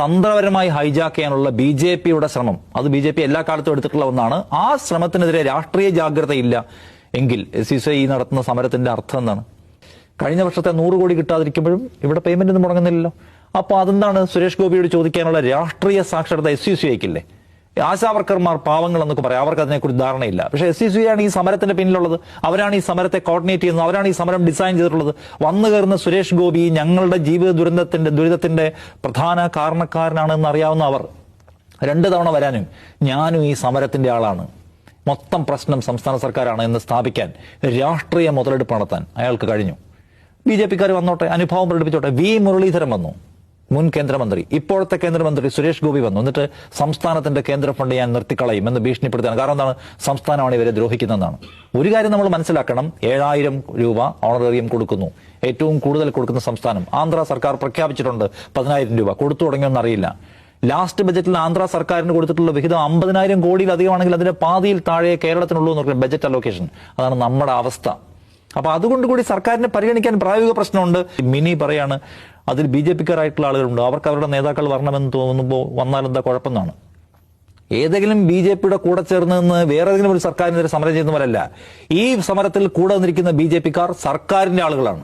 തന്ത്രപരമായി ഹൈജാക്ക് ചെയ്യാനുള്ള B J പിയുടെ ശ്രമം. അത് ബി ജെ പി എല്ലാ കാലത്തും എടുത്തിട്ടുള്ള ഒന്നാണ്. ആ ശ്രമത്തിനെതിരെ രാഷ്ട്രീയ ജാഗ്രതയില്ല എങ്കിൽ സി സി നടത്തുന്ന സമരത്തിന്റെ അർത്ഥം എന്താണ്? കഴിഞ്ഞ വർഷത്തെ നൂറ് കോടി കിട്ടാതിരിക്കുമ്പോഴും ഇവിടെ പേയ്മെന്റ് ഒന്നും മുടങ്ങുന്നില്ലല്ലോ. അപ്പോൾ അതെന്താണ് സുരേഷ് ഗോപിയോട് ചോദിക്കാനുള്ള രാഷ്ട്രീയ സാക്ഷരത എസ് യു സി ഐക്കില്ലേ? ആശാവർക്കർമാർ പാവങ്ങൾ എന്നൊക്കെ പറയാം. അവർക്ക് അതിനെക്കുറിച്ച് ധാരണയില്ല. പക്ഷേ എസ് സി ആണ് ഈ സമരത്തിന്റെ പിന്നിലുള്ളത്. അവരാണ് ഈ സമരത്തെ കോർഡിനേറ്റ് ചെയ്യുന്നത്. അവരാണ് ഈ സമരം ഡിസൈൻ ചെയ്തിട്ടുള്ളത്. വന്നു കയറുന്ന സുരേഷ് ഗോപി ഞങ്ങളുടെ ജീവിത ദുരന്തത്തിന്റെ ദുരിതത്തിന്റെ പ്രധാന കാരണക്കാരനാണെന്ന് അറിയാവുന്ന അവർ. രണ്ട് തവണ വരാനും ഞാനും ഈ സമരത്തിന്റെ ആളാണ്. മൊത്തം പ്രശ്നം സംസ്ഥാന സർക്കാരാണ് എന്ന് സ്ഥാപിക്കാൻ രാഷ്ട്രീയ മുതലെടുപ്പ് നടത്താൻ അയാൾക്ക് കഴിഞ്ഞു. ബി ജെ പിക്കാർ വന്നോട്ടെ അനുഭവം പ്രകടിപ്പിച്ചോട്ടെ. വി മുരളീധരൻ വന്നു. മുൻ കേന്ദ്രമന്ത്രി ഇപ്പോഴത്തെ കേന്ദ്രമന്ത്രി സുരേഷ് ഗോപി വന്നു. എന്നിട്ട് സംസ്ഥാനത്തിന്റെ കേന്ദ്ര ഫണ്ട് ഞാൻ നിർത്തിക്കളയും എന്ന് ഭീഷണിപ്പെടുത്തുകയാണ്. കാരണം എന്താണ്? സംസ്ഥാനമാണ് ഇവരെ ദ്രോഹിക്കുന്നതെന്നാണ്. ഒരു കാര്യം നമ്മൾ മനസ്സിലാക്കണം. ഏഴായിരം രൂപ ഓണറേറിയം കൊടുക്കുന്നു. ഏറ്റവും കൂടുതൽ കൊടുക്കുന്ന സംസ്ഥാനം ആന്ധ്ര സർക്കാർ പ്രഖ്യാപിച്ചിട്ടുണ്ട് പതിനായിരം രൂപ. കൊടുത്തു തുടങ്ങിയെന്ന് അറിയില്ല ലാസ്റ്റ് ബജറ്റിൽ ആന്ധ്ര സർക്കാരിന് കൊടുത്തിട്ടുള്ള വിഹിതം അമ്പതിനായിരം കോടിയിലധികമാണെങ്കിൽ അതിന്റെ പാതിയിൽ താഴെ കേരളത്തിനുള്ളൂ എന്ന് പറയുന്നത് ബജറ്റ് അലോക്കേഷൻ അതാണ് നമ്മുടെ അവസ്ഥ. അപ്പൊ അതുകൊണ്ട് കൂടി സർക്കാരിനെ പരിഗണിക്കാൻ പ്രായോഗിക പ്രശ്നമുണ്ട്. മിനി പറയാണ് അതിൽ ബി ജെ പിക്കാരായിട്ടുള്ള ആളുകളുണ്ട്. അവർക്ക് അവരുടെ നേതാക്കൾ വരണമെന്ന് തോന്നുമ്പോൾ വന്നാൽ എന്താ കുഴപ്പമെന്നാണ്? ഏതെങ്കിലും ബി ജെ പിയുടെ കൂടെ ചേർന്ന് നിന്ന് വേറെ ഏതെങ്കിലും ഒരു സർക്കാരിനെതിരെ സമരം ചെയ്യുന്നവരല്ല. ഈ സമരത്തിൽ കൂടെ നിന്നിരിക്കുന്ന ബി ജെ പിക്കാർ സർക്കാരിന്റെ ആളുകളാണ്.